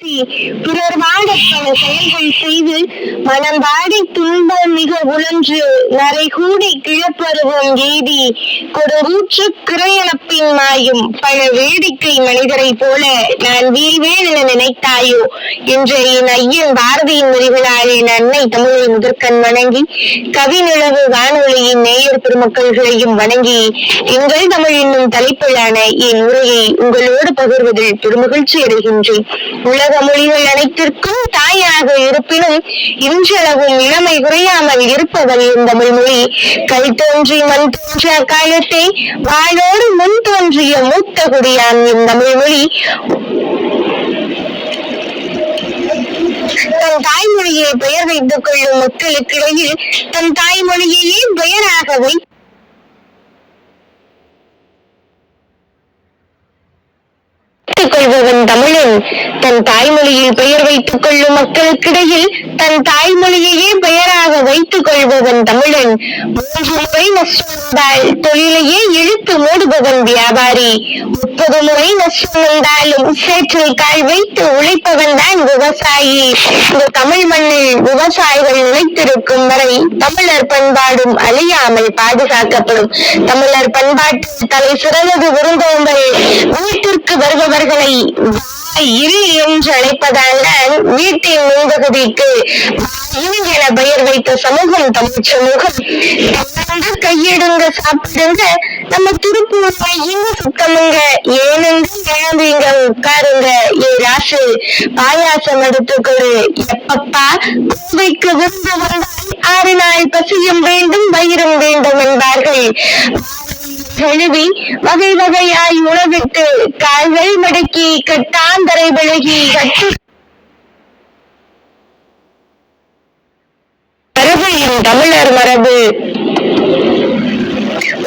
பிறர் வாழ பல செயல்கள் செய்து மனம் வாடி துன்பம் மிக உழன்று நரை கூடி கிழப்பருவம் ஏதி கொடுமூற்று கிரையளப்பின் மாயும் பல வேடிக்கை மனிதரை போல நான் வீழ்வேன் என நினைத்தாயோ? என்ற என் ஐயன் பாரதியின் வரிகளால் என் தமிழை முதற்கண் வணங்கி கவிநிலவு வானொலியின் நேயர் பெருமக்கள்களையும் வணங்கி எங்கள் தமிழ் என்னும் தலைப்பிலான என் உரையை உங்களோடு பகிர்வதில் பெருமகிழ்ச்சி அடைகின்றேன். உலக உலக மொழிகள் அனைத்திற்கும் தாயாக இருப்பினும் இன்றளவும் இளமை குறையாமல் இருப்பவள் இந்த மொழி கல் தோன்றி மண் தோன்ற காலத்தே வாழோடு முன் தோன்றிய மூத்த குடியான் இந்த மொழி தன் தாய்மொழியை பெயர் வைத்துக் கொள்ளும் மக்களுக்கிடையில் தன் தாய்மொழியையே பெயராக வைத்து வைத்துக் தமிழன். தன் தாய்மொழியில் பெயர் வைத்துக் கொள்ளும் மக்களுக்கிடையில் தன் தாய்மொழியையே பெயராக வைத்துக் கொள்பவன் தமிழன். மூன்று முறை நஷ்டம் தொழிலையே இழுத்து மூடுபவன் வியாபாரி. முப்பது முறை நஷ்டம் வந்தாலும் சேற்றில் கால் வைத்து உழைப்பவன் தான் விவசாயி. இந்த தமிழ் மண்ணில் விவசாயிகள் நிலைத்திருக்கும் வரை தமிழர் பண்பாடும் அழியாமல் பாதுகாக்கப்படும். தமிழர் பண்பாட்டில் தலை சிறந்தது விருந்தோம்பல். வீட்டிற்கு வருபவர்களை வாய் என்று அழைப்பதால்தான் வீட்டின் முன்பகுதிக்கு வாயில் என பெயர் வைத்த சமூகம் தமிழ் சமூகம். தன்னார்ந்து கையெடுங்க சாப்பிடுங்க. நம்ம திருப்பூர்ல இங்க சுத்தமுங்க. ஏனுங்க எழுந்துங்க உட்காருங்க ஏ ராசு. பாயாசம் எடுத்துக்கொடு எப்பப்பா? கோவைக்கு விருந்து வந்தால் ஆறு நாள் பசியும் வேண்டும் வயிறும் வேண்டும் என்பார்கள். செழுவி வகை வகையாய் உணவிட்டு கால்கள் மடக்கி கட்டாந்தரை விலகி கட்டு தமிழர் மரபு.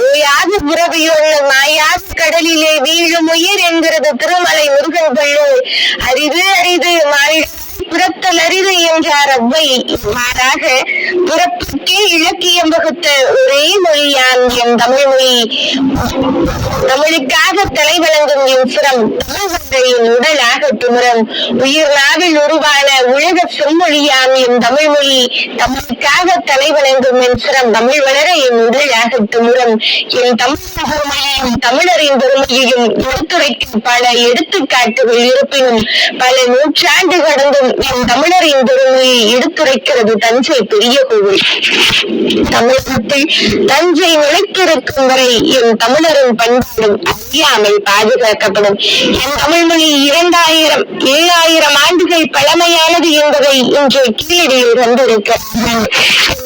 ஓயாது புறவியுள்ள மாயாஸ் கடலிலே வீழும் உயிர் என்கிறது திருமலை முருகன் பள்ளு அரிது அரிது மாறி புறத்தல் அரிது என்றார் அவ்வை. மாறாக பிறப்புக்கே இலக்கியம் வகுத்த ஒரே மொழியான் என் தமிழ் மொழி தமிழுக்காக தலை வழங்கும் என் சிரம் தமிழ்வரையின் உடலாக துமரம். உயிர் நாவில் உருவான உலக செம்மொழியாம் என் தமிழ் மொழி தமிழுக்காக தலை வணங்கும் என் சிரம் தமிழ் வளர என் உடலாக துமுறம் என் தமிழ் பெருமையையும் தமிழரின் பெருமையையும் எடுத்துரைக்கும் பல எடுத்துக்காட்டுகள் இருப்பினும் பல நூற்றாண்டு கடந்தும் என் தமிழரின் பெருமையை எடுத்துரைக்கிறது தஞ்சை பெரிய கோவில். தமிழகத்தில் தஞ்சை நிலைத்திருக்கும் வரை என் தமிழரின் பண்பாடும் அழியாமல் பாதுகாக்கப்படும். என் தமிழ் மொழி இரண்டாயிரம் ஏழாயிரம் ஆண்டுகள் பழமையானது என்பதை இன்று கீழடியில் வந்திருக்கிறது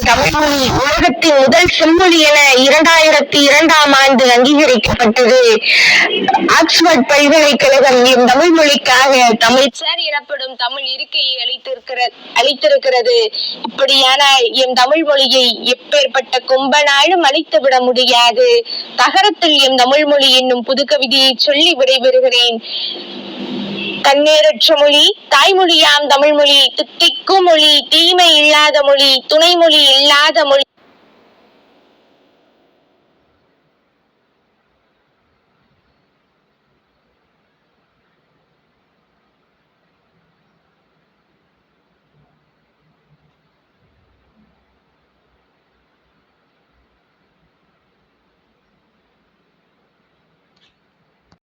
தமிழ்மொழி உலகத்தின் முதல் செம்மொழி என இரண்டாயிரத்தி இரண்டாம் ஆண்டு அங்கீகரிக்கப்பட்டது. ஆக்ஸ்போர்ட் பல்கலைக்கழகம் என் தமிழ் மொழிக்காக தமிழ் சார் எனப்படும் தமிழ் இருக்கையை அளித்திருக்கிற அளித்திருக்கிறது. இப்படியான எம் தமிழ் மொழியை எப்பேற்பட்ட கும்பனாலும் அழித்துவிட முடியாது. தகரத்தில் எம் தமிழ் மொழி என்னும் புது கவிதையை சொல்லி விடைபெறுகிறேன். கண்ணீரற்ற மொழி தாய்மொழியாம் தமிழ் மொழி தித்திக்கும் மொழி தீமை இல்லாத மொழி துணைமொழி இல்லாத மொழி.